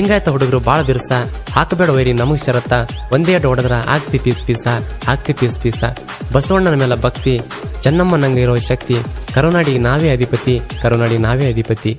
ಹಿಂಗಾಯ್ತ ಹುಡುಗರು ಬಾಳ ಬಿರ್ಸ? ಹಾಕಬೇಡ ವೈರಿ, ನಮಗ್ ಶರತ್ತ. ಒಂದೇ ಅಡ್ಡ ಹೊಡೆದ್ರ ಆಗ್ತಿ ಪೀಸ್ ಪೀಸ, ಆಗ್ತಿ ಪೀಸ್ ಪೀಸ. ಬಸವಣ್ಣನ ಮೇಲೆ ಭಕ್ತಿ ಚೆನ್ನಮ್ಮ ನಂಗೆ ಇರೋ ಶಕ್ತಿ. ಕರುನಾಡಿಗೆ ನಾವೇ ಅಧಿಪತಿ ಕರುನಾಡಿ ನಾವೇ ಅಧಿಪತಿ.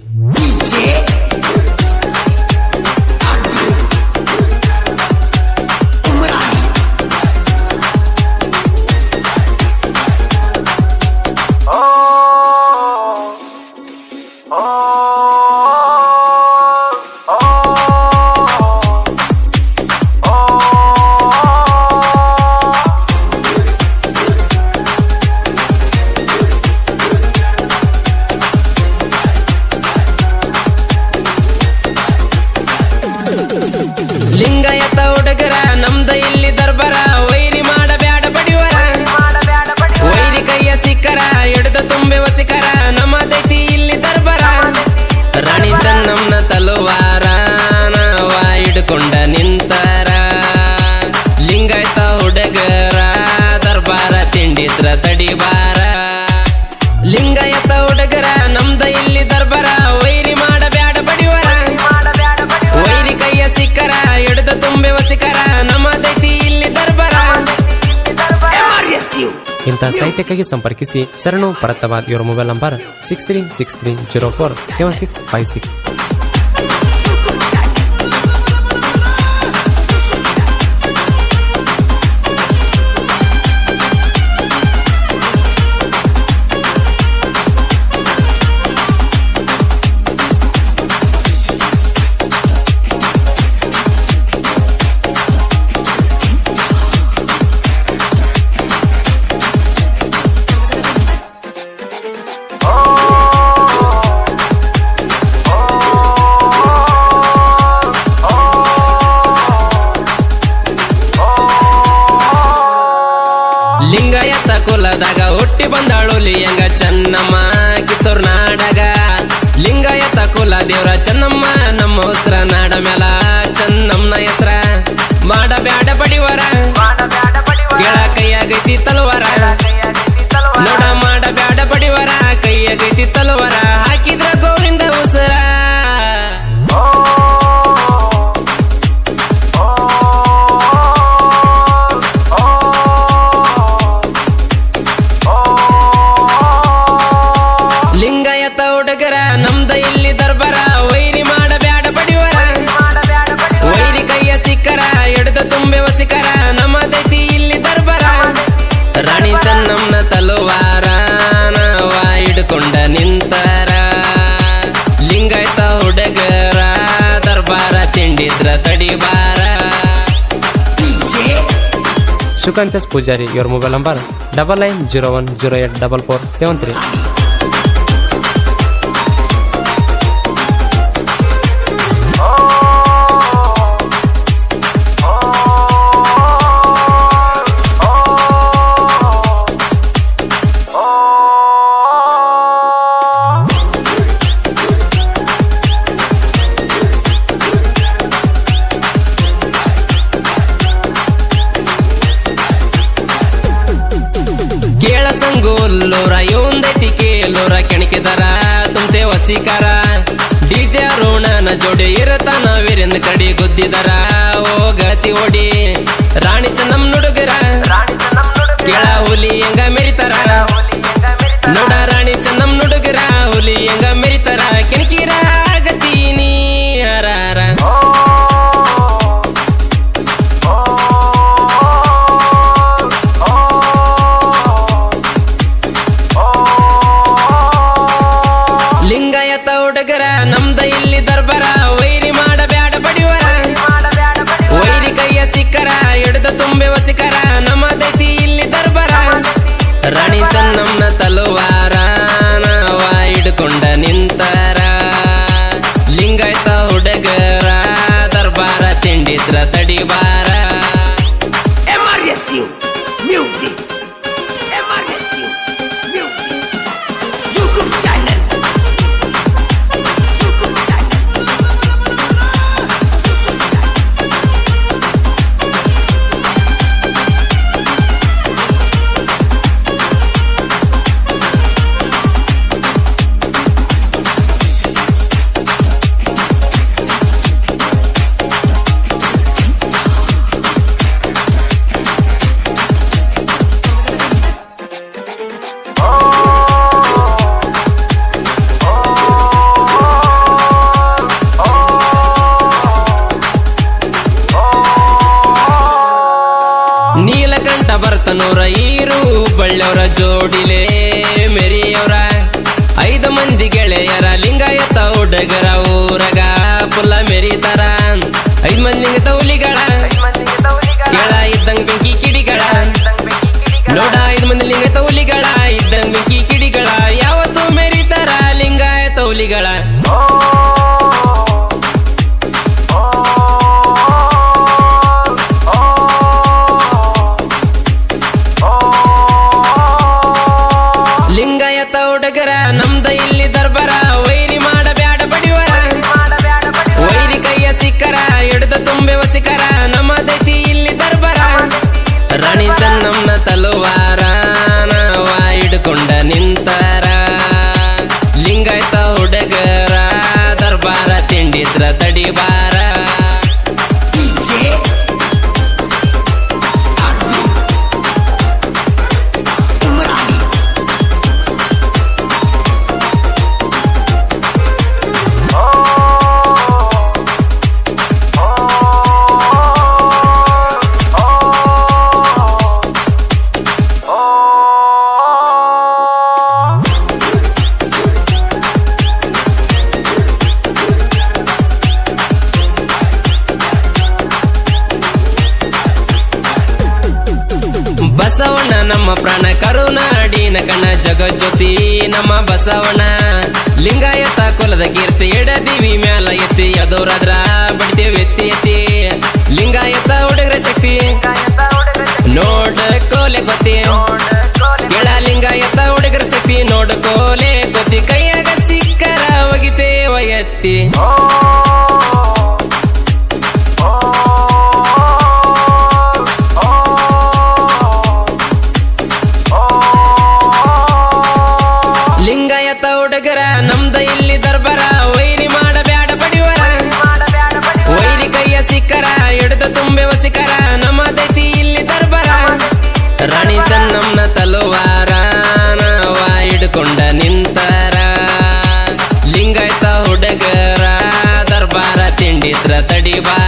ಇಂಥ ಸಾಹಿತ್ಯಕ್ಕಾಗಿ ಸಂಪರ್ಕಿಸಿ ಶರಣು ಭರತವಾದ್, ಇವರ mobile number six three six three zero four seven six five six Lingayat ಕುಲದಾಗ ಹುಟ್ಟಿ ಬಂದಾಳು ಲಿಯಂಗ ಚೆನ್ನಮ್ಮ, ಕಿತ್ತೂರ್ ನಾಡಗ. ಲಿಂಗಾಯತ ಕುಲ ದೇವ್ರ ಚೆನ್ನಮ್ಮ, ನಮ್ಮ ಉಸ್ರ ನಾಡ ಮೇಲ ಚೆನ್ನಮ್ಮನ ಹೆಸ್ರ. ಮಾಡಬ್ಯಾಡ ಬಡಿವರ, ಗೆಳ ಕೈಯಾಗೈತಿ ತಲವಾರ. ನೋಡ ಮಾಡಬ್ಯಾಡ ಬಡಿವರ, ಕೈಯಾಗೈತಿ ತಲವಾರ. ತಿಂಡಿದ್ರ ತಡಿಬಾರ. ಪೂಜಾರಿ ಇವರ mobile number double nine zero one zero eight double four seven three ವಸೀಕಾರ DJ ರೋಣನ ಜೋಡಿ ಇರತನ ವೀರೇಂದ್ರ ಕಡಿ ಗುದ್ದಿದರ? ಓ ಗತಿ ಓಡಿ ರಾಣಿ ಚೆನ್ನಮ್ ನುಡುಗರ ನಮ್ದ ಇಲ್ಲಿ ದರ್ಬರ, ವೈರಿ ಮಾಡಬ್ಯಾಡ ಬಡಿವರ. ವೈರಿ ಕೈಯ ಸಿಕ್ಕರ ಹಿಡ್ದ ತುಂಬೆ ವಸಿಕರ ನಮ್ಮದೈತಿ ಇಲ್ಲಿ ದರ್ಬರ. ರಾಣಿ ಚನ್ನಮ್ಮನ ತಲುವಾರ, ನಾವ ಹಿಡ್ಕೊಂಡ ನಿಂತಾರ. ಲಿಂಗಾಯತ ಹುಡುಗರ, ದರ್ಬಾರ ತಿಂಡಿದ್ರ ತಡಿಬಾರ. ಜೋಡಿಲೆ ಮೆರಿಯವರ. ಐದು ಮಂದಿ ಗೆಳೆಯರ ಲಿಂಗಾಯತ ಹುಡುಗರ ಊರಗ ಪುಲ್ಲ ಮೆರಿತಾರ. ಐದು ಮಂದಿ ಲಿಂಗ ತೌಲಿಗಳ ಕೆಳ ಇದ್ದಂಗ ಬೆಂಕಿ ಕಿಡಿಗಳ ನೋಡ ಐದ್ ಮಂದಿ ಲಿಂಗ ತೌಲಿಗಳ ಇದ್ದಂಗ ಬೆಂಕಿ ಕಿಡಿಗಳ ಯಾವತ್ತು ಮೆರಿತಾರ ಲಿಂಗಾಯ ತೌಲಿಗಳ ಇಲ್ಲಿ ದರ್ಬರ. ವೈರಿ ಮಾಡಬ್ಯಾಡ ಬಡಿವರ ವೈರಿ ಕೈಯ ಸಿಕ್ಕರ ಹಿಡ್ದ ತುಂಬೆ ವಸಿಕರ ನಮ್ಮದೈತಿ ಇಲ್ಲಿ ದರ್ಬಾರ. ರಾಣಿ ಚೆನ್ನಮ್ಮನ ತಲುವಾರ, ನಾವ ಹಿಡ್ಕೊಂಡ ನಿಂತಾರ. ಲಿಂಗಾಯತ ಹುಡುಗರ, ದರ್ಬಾರ ತಿಂಡಿದ್ರ ಕಣ ಜಗಜ್ಯೋತಿ, ನಮ್ಮ ಬಸವಣ್ಣ. ಲಿಂಗಾಯತ ಕುಲದ ಕೀರ್ತಿ, ಎಡದಿವಿ ಮ್ಯಾಲ ಎತ್ತಿ ಎದೋರಾದ್ರ ಬಡಿತೇವೆ ಎತ್ತಿ ಎತ್ತಿ. ಲಿಂಗಾಯತ ಹುಡುಗರ ಶಕ್ತಿ, ನೋಡ ಕೋಲೆ ಗೊತ್ತಿ. ಎಡ ಲಿಂಗಾಯತ ಹುಡುಗರ ಶಕ್ತಿ, ನೋಡ ಕೋಲೆ ಗೊತ್ತಿ. ಕೈಯಾಗ ಸಿಕ್ಕರ ಒಗಿತೇವ ಎತ್ತಿ ತಿಂಡಿದ್ರ ತಡಿಬಾರ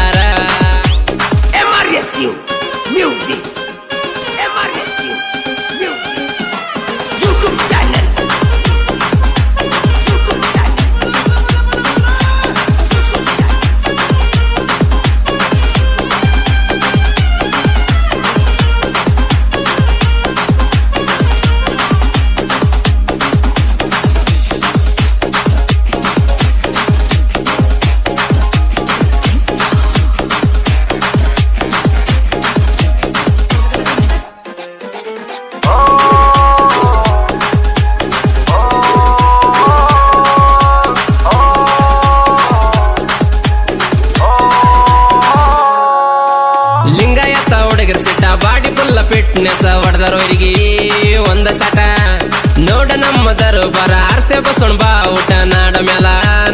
ಆರ್ತೆ ಬಸವಣ ಬಾ ಊಟ ನಾಡ ಮೇಲ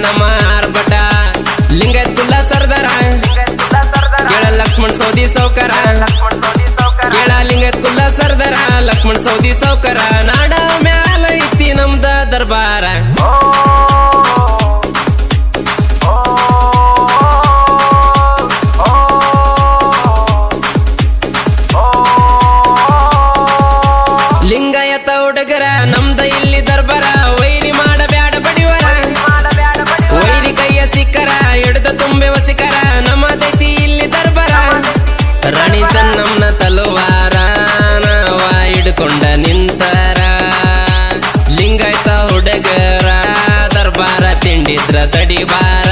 ನಮ್ಮ ಆರ್ಭಟ. ಲಿಂಗೈತ್ ಕುಲ್ಲ ಸರ್ದಾರ ಕೇಳ ಲಕ್ಷ್ಮಣ ಸೌದಿ ಸೌಕರ. ಕೇಳ ಲಿಂಗೈತ್ ಕುಲ್ಲ ಸರ್ದಾರ, ಲಕ್ಷ್ಮಣ ಸೌದಿ ಸೌಕರ. ನಾಡ ಮ್ಯಾಲ ಐತಿ ನಮ್ದ ದರ್ಬಾರ. ಹುಡುಗರ ದರ್ಬಾರ ತಿಂಡಿದ್ರ ತಡಿಬಾರ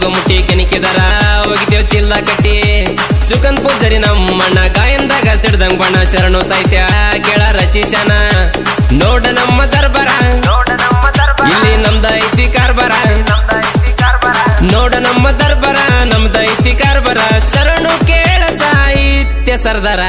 ಹೋಗ ಮುಟ್ಟಿ ಕೆನಿಕಿದರ ಹೋಗಿದ್ದೇವ್ ಚಿಲ್ಲ ಕಟ್ಟಿ. ಸುಗಂಧ್ ಪೂಜಾರಿ ನಮ್ಮಣ್ಣ ಗಾಯಂದಾಗ ಸಿಡ್ದಂಗ್ ಬಣ್ಣ, ಶರಣು ಸಾಹಿತ್ಯ ಕೇಳ ರಚಿಸನ ನೋಡ ನಮ್ಮ ದರ್ಬಾರ. ಇಲ್ಲಿ ನಮ್ದ ಐತಿ ಕಾರ್ಬಾರ. ನೋಡ ನಮ್ಮ ದರ್ಬಾರ, ನಮ್ದ ಐತಿ ಕಾರ್ಬಾರ. ಶರಣು ಕೇಳ ಸಾಹಿತ್ಯ ಸರ್ದಾರ.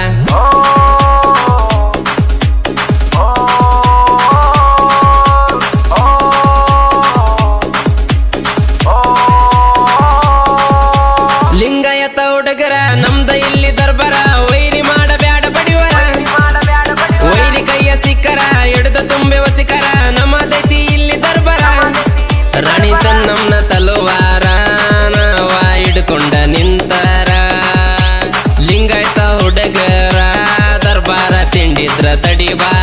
ತಡಿಬಾರ